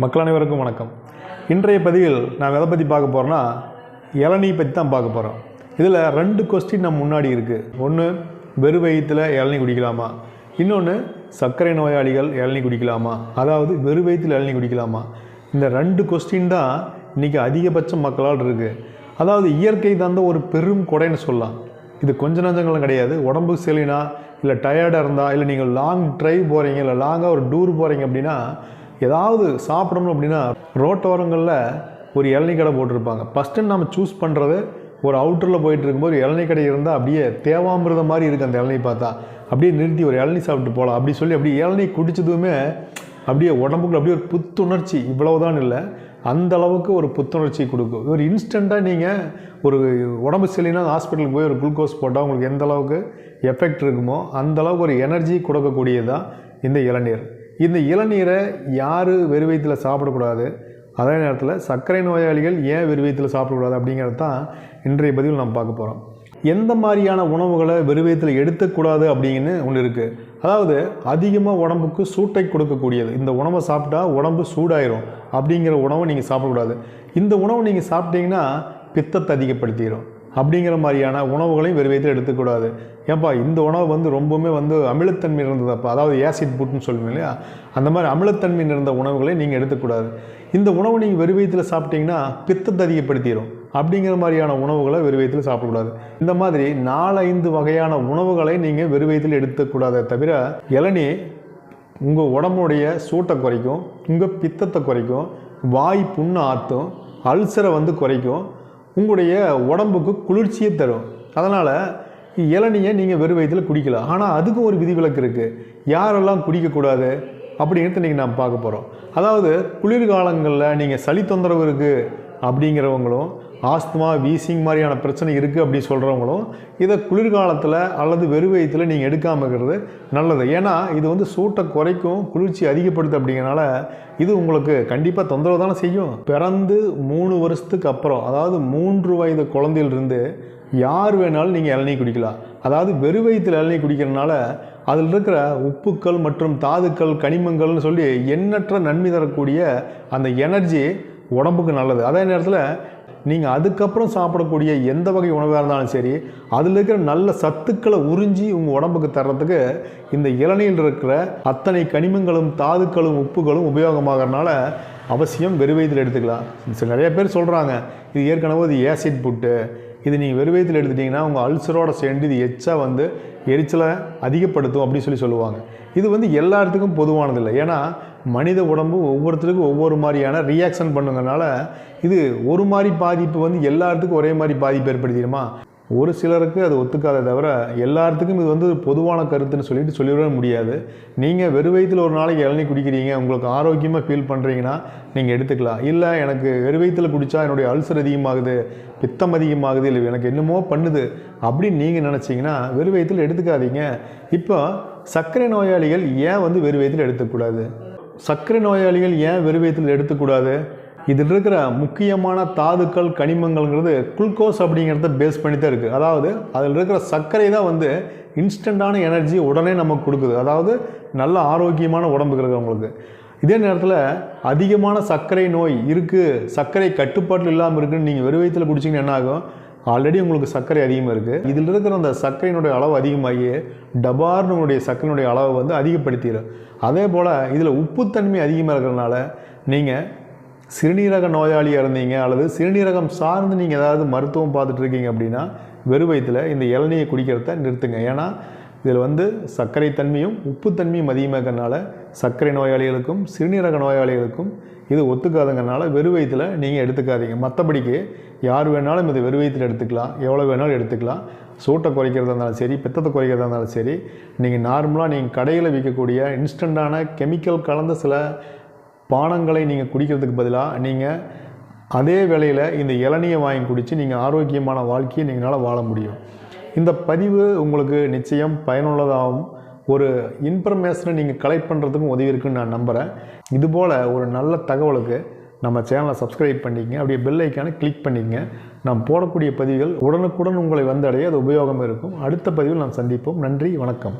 மக்கள் அனைவருக்கும் வணக்கம். இன்றைய பதிவில் நான் எதை பற்றி பார்க்க போகிறேன்னா இளநீ பற்றி தான் பார்க்க போகிறோம் இதில் ரெண்டு கொஸ்டின் நம்ம முன்னாடி இருக்குது ஒன்று வெறு வயிற்றில் இளநீ குடிக்கலாமா? இன்னொன்று சர்க்கரை நோயாளிகள் இளநீ குடிக்கலாமா? அதாவது வெறு வயிற்றில் இளநீ குடிக்கலாமா? இந்த ரெண்டு கொஸ்டின் தான் இன்றைக்கி அதிகபட்சம் மக்களால் இருக்குது அதாவது இயற்கை தந்த ஒரு பெரும் கொடைன்னு சொல்லலாம். இது கொஞ்ச நஞ்சங்களும் கிடையாது. உடம்பு செலினா இல்லை டயர்டாக இருந்தால் இல்லை நீங்கள் லாங் ட்ரைவ் போகிறீங்க இல்லை லாங்காக ஒரு டூர் போகிறீங்க அப்படின்னா ஏதாவது சாப்பிடணும் அப்படின்னா ரோட்டோரங்களில் ஒரு இளநீ கடை போட்டிருப்பாங்க. ஃபஸ்ட்டு நம்ம சூஸ் பண்ணுறது ஒரு அவுட்டரில் போயிட்டு இருக்கும்போது இளநீ கடை இருந்தால் அப்படியே தேவாமிரத மாதிரி இருக்குது அந்த இளநீ பார்த்தா. அப்படியே நிறுத்தி ஒரு இளநீ சாப்பிட்டு போகலாம் அப்படி சொல்லி அப்படியே இளநீ குடித்ததுமே அப்படியே உடம்புக்குள்ள அப்படியே ஒரு புத்துணர்ச்சி. இவ்வளவுதான் இல்லை. அந்த அளவுக்கு ஒரு புத்துணர்ச்சி கொடுக்கும். ஒரு இன்ஸ்டண்ட்டாக நீங்கள் ஒரு உடம்பு சரியில்லைனா ஹாஸ்பிட்டலுக்கு போய் ஒரு குளுக்கோஸ் போட்டால் உங்களுக்கு எந்த அளவுக்கு எஃபெக்ட் இருக்குமோ அந்த அளவுக்கு ஒரு எனர்ஜி கொடுக்கக்கூடியதான் இந்த இளநீர். இந்த இளநீரை யார் வெறு சாப்பிடக்கூடாது? அதே நேரத்தில் சர்க்கரை நோயாளிகள் ஏன் வெறு சாப்பிடக்கூடாது அப்படிங்கிறது தான் இன்றைய பதிவில் நம்ம பார்க்க போகிறோம் எந்த மாதிரியான உணவுகளை வெறுவயத்தில் எடுத்துக்கூடாது அப்படின்னு ஒன்று இருக்குது அதாவது அதிகமாக உடம்புக்கு சூட்டை கொடுக்கக்கூடியது. இந்த உணவை சாப்பிட்டா உடம்பு சூடாயிரும் அப்படிங்கிற உணவை நீங்கள் சாப்பிடக்கூடாது. இந்த உணவை நீங்கள் சாப்பிட்டீங்கன்னா பித்தத்தை அதிகப்படுத்திடும் அப்படிங்கிற மாதிரியான உணவுகளையும் வெறு எடுத்துக்கூடாது. ஏப்பா இந்த உணவு வந்து ரொம்பவுமே வந்து அமிலத்தன்மை இருந்ததப்பா? அதாவது ஏசிட் புட்னு சொல்லுவீங்க இல்லையா? அந்த மாதிரி அமிலத்தன்மை இருந்த உணவுகளை நீங்கள் எடுத்துக்கூடாது. இந்த உணவு நீங்கள் வெறு சாப்பிட்டீங்கன்னா பித்தத்தை அதிகப்படுத்திடும் அப்படிங்கிற மாதிரியான உணவுகளை வெறு சாப்பிடக்கூடாது. இந்த மாதிரி நாலஞ்சு வகையான உணவுகளை நீங்கள் வெறு வயிற்றில் எடுத்துக்கூடாதே தவிர இளநீ உங்கள் உடம்புடைய சூட்டை குறைக்கும் உங்கள் பித்தத்தை குறைக்கும் வாய் புண்ணை ஆற்றும் அல்சரை வந்து குறைக்கும் உங்களுடைய உடம்புக்கு குளிர்ச்சியை தரும். அதனால் இளநியை நீங்கள் வெறும் வயதில் குடிக்கலாம். ஆனால் அதுக்கும் ஒரு விதிவிலக்கு இருக்குது யாரெல்லாம் குடிக்கக்கூடாது அப்படிங்கிறத இன்றைக்கி நாம் பார்க்க போகிறோம் அதாவது குளிர்காலங்களில் நீங்கள் சளி தொந்தரவு இருக்குது அப்படிங்கிறவங்களும் ஆஸ்துமா வீசிங் மாதிரியான பிரச்சனை இருக்குது அப்படின்னு சொல்கிறவங்களும் இதை குளிர்காலத்தில் அல்லது வெறும் நீங்கள் எடுக்காமல் இருக்கிறது நல்லது. ஏன்னா இது வந்து சூட்டை குறைக்கும் குளிர்ச்சி அதிகப்படுத்து அப்படிங்கிறனால இது உங்களுக்கு கண்டிப்பாக தொந்தரவு தானே செய்யும். பிறந்து மூணு வருஷத்துக்கு அப்புறம் அதாவது மூன்று வயது குழந்தையிலிருந்து யார் வேணாலும் நீங்கள் இளநீ குடிக்கலாம். அதாவது வெறுவயத்தில் இளநீ குடிக்கிறதுனால அதில் இருக்கிற உப்புக்கள் மற்றும் தாதுக்கள் கனிமங்கள்னு சொல்லி எண்ணற்ற நன்மை தரக்கூடிய அந்த எனர்ஜி உடம்புக்கு நல்லது. அதே நேரத்தில் நீங்கள் அதுக்கப்புறம் சாப்பிடக்கூடிய எந்த வகை உணவாக இருந்தாலும் சரி அதில் இருக்கிற நல்ல சத்துக்களை உறிஞ்சி உங்கள் உடம்புக்கு தர்றதுக்கு இந்த இளநீர் இருக்கிற அத்தனை கனிமங்களும் தாதுக்களும் உப்புகளும் உபயோகமாகறனால அவசியம் வெறு எடுத்துக்கலாம். சில நிறைய பேர் சொல்கிறாங்க இது ஏற்கனவே இது ஏசிட் புட்டு இது நீங்கள் வெறும் வயிற்றில் எடுத்துட்டிங்கன்னா உங்கள் அல்சரோட சேர்ந்து இது எச்சா வந்து எரிச்சலை அதிகப்படுத்தும் அப்படின்னு சொல்லி சொல்லுவாங்க. இது வந்து எல்லாத்துக்கும் பொதுவானதில்லை. ஏன்னா மனித உடம்பு ஒவ்வொருத்தருக்கும் ஒவ்வொரு மாதிரியான ரியாக்ஷன் பண்ணுங்கனால இது ஒரு மாதிரி பாதிப்பு வந்து எல்லாத்துக்கும் ஒரே மாதிரி பாதிப்பு ஏற்படுத்திடுமா? ஒரு சிலருக்கு அது ஒத்துக்காத தவிர எல்லாத்துக்கும் இது வந்து பொதுவான கருத்துன்னு சொல்லிட்டு சொல்லிவிட முடியாது. நீங்கள் வெறு வயிற்றில் ஒரு நாளைக்கு இளநீ குடிக்கிறீங்க உங்களுக்கு ஆரோக்கியமாக ஃபீல் பண்ணுறீங்கன்னா நீங்கள் எடுத்துக்கலாம். இல்லை எனக்கு வெறு வயிற்றில் குடித்தா என்னுடைய அல்சர் அதிகமாகுது பித்தம் அதிகமாகுது இல்லை எனக்கு என்னமோ பண்ணுது அப்படின்னு நீங்கள் நினச்சிங்கன்னா வெறு வயிற்றில் எடுத்துக்காதீங்க. இப்போ சர்க்கரை நோயாளிகள் ஏன் வந்து வெறு வயிற்றில் எடுத்துக்கூடாது சர்க்கரை நோயாளிகள் ஏன் வெறு வயிற்றில் எடுத்துக்கூடாது? இதில் இருக்கிற முக்கியமான தாதுக்கள் கனிமங்கள்ங்கிறது குளுக்கோஸ் அப்படிங்கிறத பேஸ் பண்ணி தான் இருக்குது அதாவது அதில் இருக்கிற சர்க்கரை தான் வந்து இன்ஸ்டண்ட்டான எனர்ஜி உடனே நமக்கு கொடுக்குது. அதாவது நல்ல ஆரோக்கியமான உடம்புக்கு இருக்கிறவங்களுக்கு. இதே நேரத்தில் அதிகமான சர்க்கரை நோய் இருக்குது சர்க்கரை கட்டுப்பாட்டில் இல்லாமல் இருக்குன்னு நீங்கள் வெறு வயிற்றில் குடிச்சிங்கன்னா என்ன ஆகும்? ஆல்ரெடி உங்களுக்கு சர்க்கரை அதிகமாக இருக்குது இதில் இருக்கிற அந்த சர்க்கரையினுடைய அளவு அதிகமாகி டபார்னு உங்களுடைய சர்க்கரையினுடைய அளவை வந்து அதிகப்படுத்திடும் அதே போல் இதில் உப்புத்தன்மை அதிகமாக இருக்கிறதுனால நீங்கள் சிறுநீரக நோயாளியாக இருந்தீங்க அல்லது சிறுநீரகம் சார்ந்து நீங்கள் ஏதாவது மருத்துவம் பார்த்துட்டு இருக்கீங்க அப்படின்னா வெறும் வயிற்றில் இந்த இளநீயை குடிக்கிறத நிறுத்துங்க. ஏன்னா இதில் வந்து சர்க்கரை தன்மையும் உப்புத்தன்மையும் அதிகமாக இருக்கிறனால சர்க்கரை நோயாளிகளுக்கும் சிறுநீரக நோயாளிகளுக்கும் இது ஒத்துக்காதங்கனால வெறும் வயிற்றில் நீங்கள் எடுத்துக்காதீங்க. மற்றபடிக்கு யார் வேணாலும் இது வெறும் வயிற்றில் எடுத்துக்கலாம். எவ்வளோ வேணாலும் எடுத்துக்கலாம். சூட்டை குறைக்கிறதா இருந்தாலும் சரி பித்தத்தை குறைக்கிறதா இருந்தாலும் சரி நீங்கள் நார்மலாக நீங்கள் கடையில் விற்கக்கூடிய இன்ஸ்டண்ட்டான கெமிக்கல் கலந்த சில பானங்களை நீங்கள் குடிக்கிறதுக்கு பதிலாக நீங்கள் அதே வேளையில் இந்த இளநியை வாங்கி குடித்து நீங்கள் ஆரோக்கியமான வாழ்க்கையை நீங்களால் வாழ முடியும். இந்த பதிவு உங்களுக்கு நிச்சயம் பயனுள்ளதாகவும் ஒரு இன்ஃபர்மேஷனை நீங்கள் கலெக்ட் பண்ணுறதுக்கும் உதவி இருக்குன்னு நான் நம்புகிறேன் இதுபோல் ஒரு நல்ல தகவலுக்கு நம்ம சேனலை சப்ஸ்கிரைப் பண்ணிக்கங்க. அப்படியே பெல் ஐக்கானை கிளிக் பண்ணிக்கங்க. நாம் போடக்கூடிய பதிவுகள் உடனுக்குடன் உங்களை வந்தடைய அது உபயோகம் இருக்கும். அடுத்த பதிவில் நாம் சந்திப்போம். நன்றி வணக்கம்.